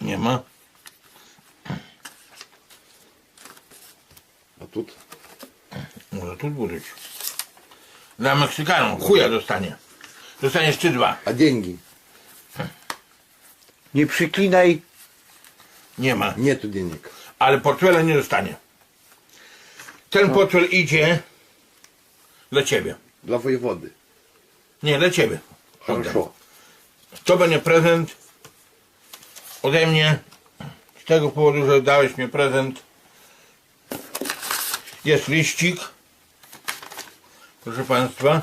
Nie ma. A tu? Może tu burzyć. Dla Meksykanów chuja dostanie. Dostanie szczyt-dwa. A деньги? Nie przyklinaj. Nie ma. Нету денег. Ale portfela nie dostanie. Ten portfel idzie dla ciebie. Dla wojewody. Nie, dla ciebie. Хорошо. To będzie prezent ode mnie. Z tego powodu, że dałeś mi prezent. Jest liścik. Proszę Państwa.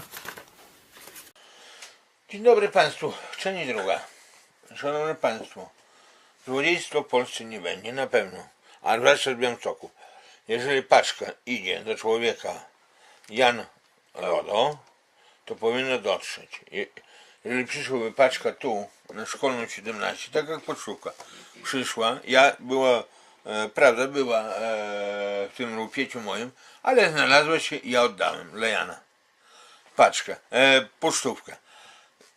Dzień dobry Państwu. Część druga. Szanowni Państwo. Złodziejstwo w Polsce nie będzie, na pewno. A zwłaszcza w Białymstoku. Jeżeli paczka idzie do człowieka Jan Rodo, to powinno dotrzeć. Je- Jeżeli przyszłaby paczka tu, na szkolną 17, tak jak poczówka, przyszła, ja była, e, prawda, była e, w tym rupieciu moim, ale znalazła się i ja oddałem dla Jana. Paczkę, e, pocztówkę.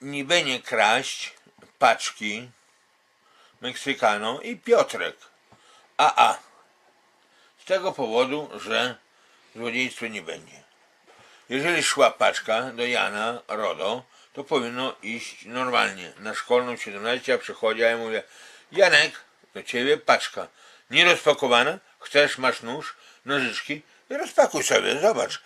Nie będzie kraść paczki Meksykanom i Piotrek. AA. Z tego powodu, że złodziejstwa nie będzie. Jeżeli szła paczka do Jana Rodo, to powinno iść normalnie. Na szkolną 17 ja przychodzę, a ja mówię, Janek, do ciebie paczka. Nie rozpakowana, chcesz, masz nóż, nożyczki rozpakuj sobie, zobacz.